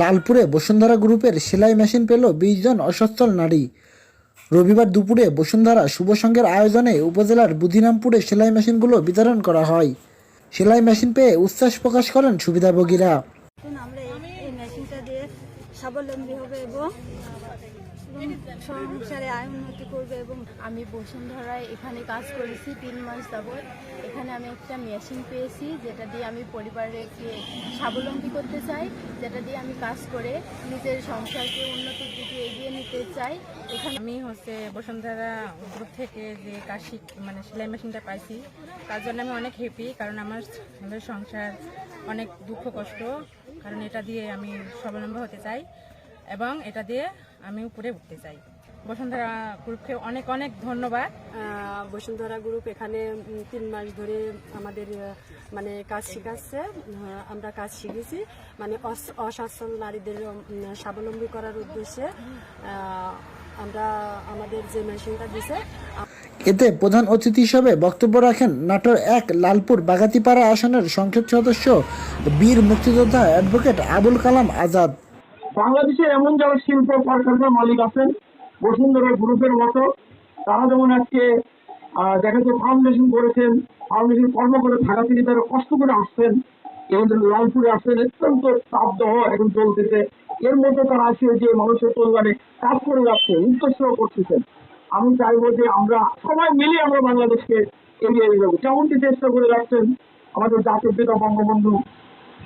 লালপুরে বসুন্ধরা গ্রুপের সেলাই মেশিন পেল বিশ জন অসচ্ছল নারী। রবিবার দুপুরে বসুন্ধরা শুভসংঘের আয়োজনে উপজেলার বুধিরামপুরে সেলাই মেশিনগুলো বিতরণ করা হয়। সেলাই মেশিন পেয়ে উচ্ছ্বাস প্রকাশ করেন সুবিধাভোগীরা। এই- মেশিনটা দিয়ে স্বাবলম্বী হবে এবং সংসারে আয় উন্নতি করবে এবং আমি বসুন্ধরায় এখানে কাজ করেছি তিন মাস যাবৎ। এখানে আমি একটা মেশিন পেয়েছি, যেটা দিয়ে আমি পরিবারকে স্বাবলম্বী করতে চাই, যেটা দিয়ে আমি কাজ করে নিজের সংসারকে উন্নতির দিকে এগিয়ে নিতে চাই। এখানে আমি হচ্ছে বসুন্ধরা গ্রুপ থেকে যে কাজ মানে সেলাই মেশিনটা পাইছি, তার জন্য আমি অনেক হ্যাপি কারণ আমার সংসার অনেক দুঃখ কষ্ট। কারণ এটা দিয়ে আমি স্বাবলম্বী হতে চাই এবং এটা দিয়ে আমি উপরে উঠতে চাই। বসুন্ধরা গ্রুপকে অনেক অনেক ধন্যবাদ। বসুন্ধরা গ্রুপ এখানে তিন মাস ধরে আমাদের মানে কাজ শিখাচ্ছে। আমরা কাজ শিখেছি। মানে অস- অসচ্ছল নারীদের স্বাবলম্বী করার উদ্দেশ্যে আমরা আমাদের যে মেশিনটা দিছে এতে প্রধান অতিথি হিসেবে বক্তব্য রাখেন নাটোর এক লালপুর বাগাতিপাড়া আসনের সংসদ সদস্য, বীর মুক্তিযোদ্ধা অ্যাডভোকেট আবুল কালাম আজাদ। বাংলাদেশে এমন যারা শিল্প কলকারখানার মালিক আছেন, বসুন্ধরা গ্রুপের মতো, তারা যেমন আজকে দেখা যাচ্ছে ফাউন্ডেশন করেছেন ফাউন্ডেশন কর্ম করে থেকে তারা কষ্ট করে আসছেন, এবং লালপুরে আসছেন, অত্যন্ত তাপদহ এখন চলতেছে। এর মধ্যে তারা আছে যে মানুষের কল্যাণে কাজ করে যাচ্ছে, উদ্দেশ্য করতেছেন। আমি চাইব যে আমরা সবাই মিলে আমরা বাংলাদেশকে এগিয়ে নিয়ে যাব। কেমনটি চেষ্টা করে যাচ্ছেন আমাদের জাতীয় পিতা বঙ্গবন্ধু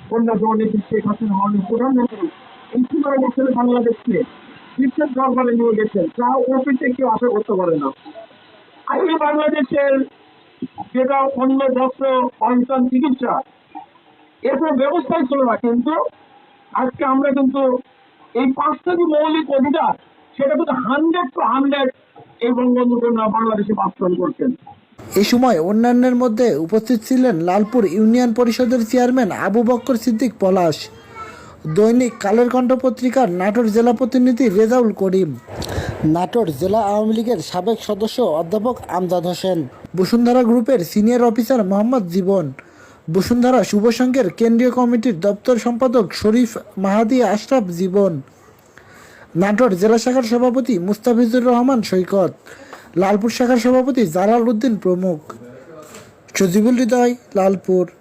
কন্যা জননেত্রী শেখ হাসিনা মাননীয় প্রধানমন্ত্রী, এই পনেরো বছরে বাংলাদেশকে বিশ্বের দরবারে নিয়ে গেছেন। যা অফিসে কেউ আশা করতে পারে না। আজকে বাংলাদেশের যেটা অন্য বস্ত্র অঞ্চল চিকিৎসা এর কোনো ব্যবস্থাই ছিল না। কিন্তু আজকে আমরা কিন্তু এই পাঁচটা যে মৌলিক অধিকার সেটা কিন্তু হান্ড্রেড টু হান্ড্রেড এই বঙ্গবন্ধু কন্যা বাংলাদেশে বাস্তবায়ন করছেন। এ সময় অন্যান্যের মধ্যে উপস্থিত ছিলেন লালপুর ইউনিয়ন পরিষদের চেয়ারম্যান আবু বক্কর সিদ্দিক পলাশ, দৈনিক কালের কণ্ঠ পত্রিকার নাটোর জেলা প্রতিনিধি রেজাউল করিম, নাটোর জেলা আওয়ামী লীগের সাবেক সদস্য অধ্যাপক আমজাদ হোসেন, বসুন্ধরা গ্রুপের সিনিয়র অফিসার মোহাম্মদ জীবন, বসুন্ধরা শুভ সংঘের কেন্দ্রীয় কমিটির দপ্তর সম্পাদক শরীফ মাহাদি আশরাফ জীবন নাটোর জেলা শাখার সভাপতি মুস্তাফিজুর রহমান সৈকত, লালপুর শাখার সভাপতি জালাল উদ্দিন প্রমুখ। সজিবুল হৃদয়, লালপুর।